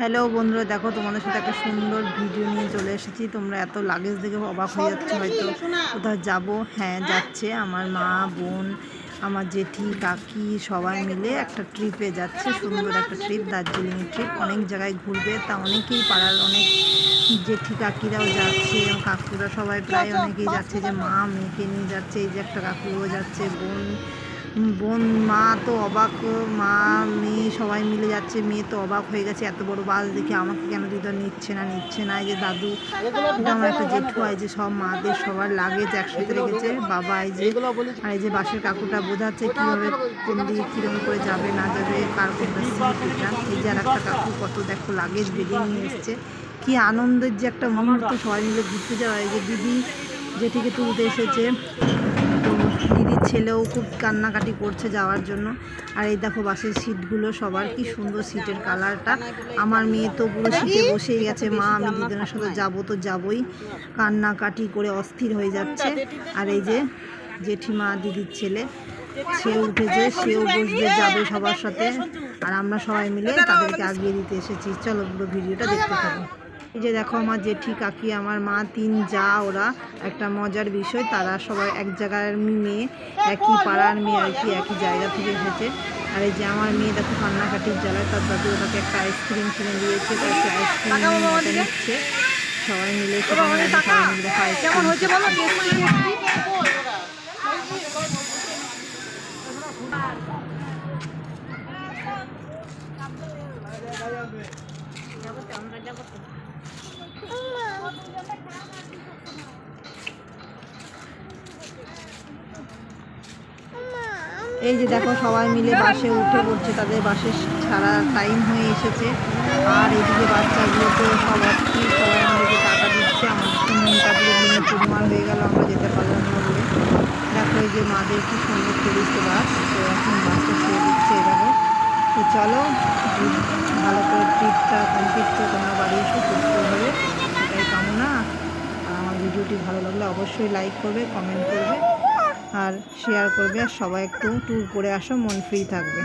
Hello বন্ধুরা দেখো তোমাদের সাথে একটা সুন্দর ভিডিও নিয়ে চলে এসেছি। তোমরা এত লাগেজ দেখে অবাক হয়ে যাচ্ছে হয়তো কোথাও যাব। হ্যাঁ যাচ্ছে। আমার মা বোন আমার জেঠি কাকি সবাই মিলে একটা ট্রিপে যাচ্ছে। সুন্দর একটা ট্রিপ দার্জিলিং ট্রিপ অনেক জায়গায় ঘুরবে। তা অনেকেই পাড়ার অনেক জেঠি কাকিরাও যাচ্ছে এবং কাকুরা সবাই প্রায় অনেকেই যাচ্ছে যে মা মেয়েকে নিয়ে যাচ্ছে এই যে একটা কাকুও যাচ্ছে বোন বোন, মা তো অবাক, মা, মেয়ে সবাই মিলে যাচ্ছে, মেয়ে তো অবাক হয়ে গেছে, এত বড় বাস দেখে আমাকে কেন দিদা নিচ্ছে না নিচ্ছে না? এই যে দাদু আমার একটা জেঠু হয় যে সব মাদের সবার লাগেজ একসাথে রেখেছে, বাবা এই যে, আর এই যে বাসের কাকুটা বোঝাচ্ছে কীভাবে, কোন দিকে কীরকম করে যাবে, না যাবে, কার কোনটা এই যে আর একটা কাকু কত দেখো লাগেজ বেরিয়ে নিয়ে এসছে। কি আনন্দের যে একটা মুহূর্ত, সবাই মিলে ঘুরতে যাওয়া। এই যে দিদি, জেঠিকে তুলতে এসেছে। দিদির ছেলেও খুব কান্নাকাটি করছে যাওয়ার জন্য। আর এই দেখো বাসের সিটগুলো সবার, কি সুন্দর সিটের কালারটা। আমার মেয়ে তো পুরো সিটে বসেই গেছে। মা, আমি দিদিনের সাথে যাব তো যাবই। কান্নাকাটি করে অস্থির হয়ে যাচ্ছে। আর এই যে জেঠিমা দিদির ছেলে, সে উঠেছে, সেও বসবে, যাবে সবার সাথে। আর আমরা সবাই মিলে তাদেরকে আগিয়ে দিতে এসেছি। চলো পুরো ভিডিওটা দেখতে থাকো। এই যে দেখো আমার জেঠি কাকি আমার মা তিন যা ওরা একটা মজার বিষয়। তারা সবাই এক জায়গার মেয়ে একই পাড়ার মেয়ে আর কি একই জায়গা থেকে এসেছে। আর এই যে আমার মেয়ে দেখো কান্নাকাটির জ্বালায় তার দাদু ওটাকে একটা আইসক্রিম কিনে দিয়েছে তাকে আইসক্রিম নিচ্ছে। সবাই মিলে সবাই মিলে এই যে দেখো, সবাই মিলে বাসে উঠে পড়ছে, তাদের বাসে ছাড়া টাইম হয়ে এসেছে। আর এদিকে বাচ্চাগুলো তো সব অস্থির সবাই আমাদেরকে টাকা দিচ্ছে, আমার মনটা পুরো চুরমার হয়ে গেল, আমরা যেতে পারলাম না বলে। দেখো এই যে মাদের কি সুন্দর চলিছে বাস তো এখন বাসটা ছেড়ে দিচ্ছে এভাবে। তো চলো ট্রিপটা কমপ্লিট করে তোমরা বাড়ি এসে সুস্থ হবে। এটাই কামনা। আমার ভিডিওটি ভালো লাগলে অবশ্যই লাইক করবে কমেন্ট করবে, আর শেয়ার করবে, আর সবাই একটু ট্যুর করে আসো, মন ফ্রি থাকবে।